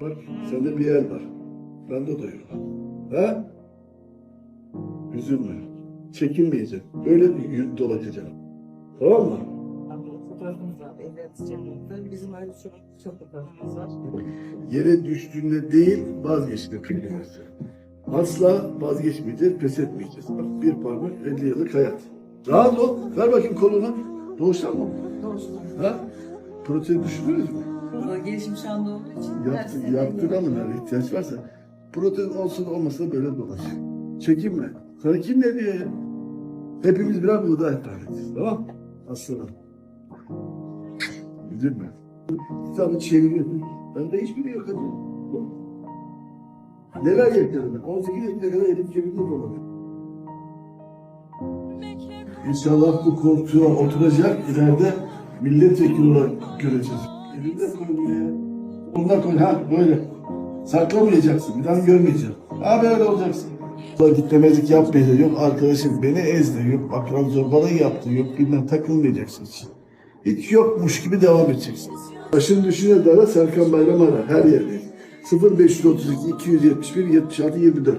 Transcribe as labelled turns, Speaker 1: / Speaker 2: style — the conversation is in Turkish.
Speaker 1: Bak sende bir el var. Bende de yok. Ha? Üzülme. Çekinmeyeceksin. Öyle yürü dolaşacaksın. Tamam mı?
Speaker 2: Fotoğrafımız var. Evde çekimde. Bizim öyle çok çok fotoğrafımız var.
Speaker 1: Yere düştüğünde değil vazgeçtiğinde kıymetli. Asla vazgeçmeyeceğiz, pes etmeyeceğiz. Bak bir parmak 50 yıllık hayat. Rahat ol. Ver bakayım kolunu. Doğuştan mı?
Speaker 2: Doğuştan.
Speaker 1: Ha? Protein düşünürüz mü?
Speaker 2: Burada gelişim şu anda olduğu için.
Speaker 1: Yaptı, yaptıralım eğer ihtiyaç varsa. Protein olsun olmasa böyle dolaş. Çekinme. Sana kim ne diyor ya? Hepimiz birer buğday tanesiyiz. Tamam? Aslanım. Üzülme. Kitabı çeviriyorsun. Bende hiçbiri yok hadi. Neler yaşadım ben? 18 yaşına kadar elim cebimde dolanıyor. İnşallah bu koltuğa oturacak ileride milletvekili olarak göreceğiz. Elinde koy buraya. Bunda koy ha böyle. Saklamayacaksın. Bir daha görmeyeceğim. Ha böyle olacaksın. Gitmemezlik yapmayacaksın. Yok arkadaşım beni ezdi. Yok akran zorbalığı yaptı. Yok bilmem takılmayacaksın hiç. Yokmuş gibi devam edeceksin. Başın düşüne dara Serkan Bayram ara. Her yerdeyiz. 0532 271 76 24.